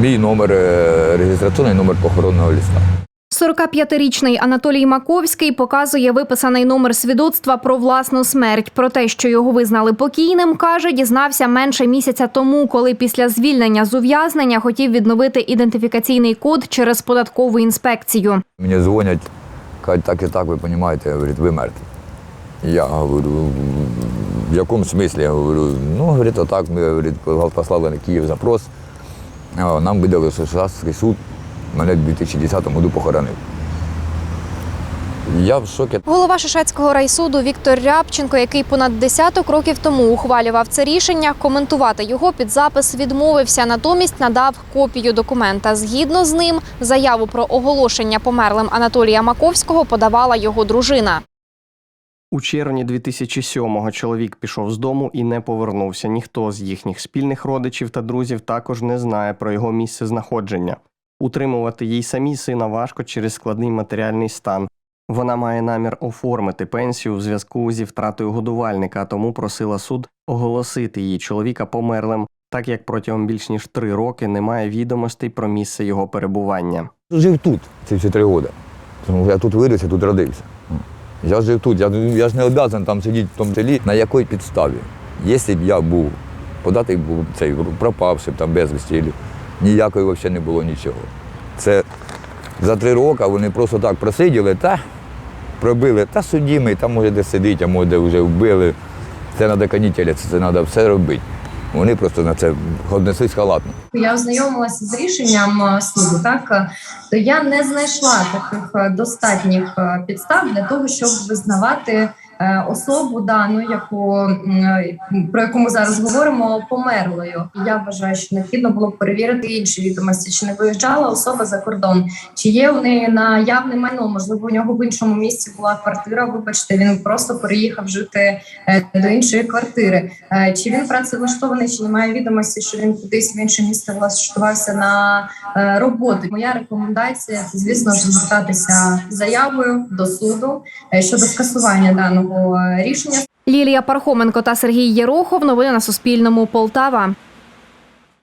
мій номер, е, реєстраційний номер похоронного листа. 45-річний Анатолій Маковський показує виписаний номер свідоцтва про власну смерть. Про те, що його визнали покійним, каже, дізнався менше місяця тому, коли після звільнення з ув'язнення хотів відновити ідентифікаційний код через податкову інспекцію. Мені дзвонять, кажуть, так і так, ви розумієте, говорить, ви мертві. Я говорю, в якому смислі? Я говорю, ну, говорить, отак, ми говорить, послали на Київ запрос. Нам видали Шашастський суд, мене в 2010 году похоронив. Я в шокі. Голова Шишацького райсуду Віктор Рябченко, який понад десяток років тому ухвалював це рішення, коментувати його під запис відмовився. Натомість надав копію документа. Згідно з ним, заяву про оголошення померлим Анатолія Маковського подавала його дружина. У червні 2007-го чоловік пішов з дому і не повернувся. Ніхто з їхніх спільних родичів та друзів також не знає про його місце знаходження. Утримувати їй самі сина важко через складний матеріальний стан. Вона має намір оформити пенсію в зв'язку зі втратою годувальника, тому просила суд оголосити її чоловіка померлим, так як протягом більш ніж три роки немає відомостей про місце його перебування. Жив тут ці всі три роки. Тому я тут виріс, тут родився. Я жив тут, я, я ж не обов'язаний там сидіти в тому селі. На якій підставі? Якщо б я був, податок був цей пропавши там безвісті, або ніякої взагалі не було нічого. Це за три роки вони просто так просиділи та пробили, та судімий, там може де сидить, а може де вже вбили. Це треба канітеля, це треба все робити. Вони просто на це однеслись халатно. я ознайомилася з рішенням е, суду, так то я не знайшла таких е, достатніх е, підстав для того, щоб визнавати особу дану, яку е, про яку ми зараз говоримо, померлою. Я вважаю, що необхідно було перевірити інші відомості, чи не виїжджала особа за кордон, чи є у неї наявне майно. Можливо, у нього в іншому місці була квартира. Вибачте, він просто переїхав жити е, до іншої квартири. Е, Чи він працевлаштований, чи немає відомості, що він кудись в інше місце влаштувався на е, роботу. Моя рекомендація це, звісно звертатися заявою до суду е, щодо скасування даного е, рішення. Лілія Пархоменко та Сергій Єрохов. Новини на Суспільному. Полтава.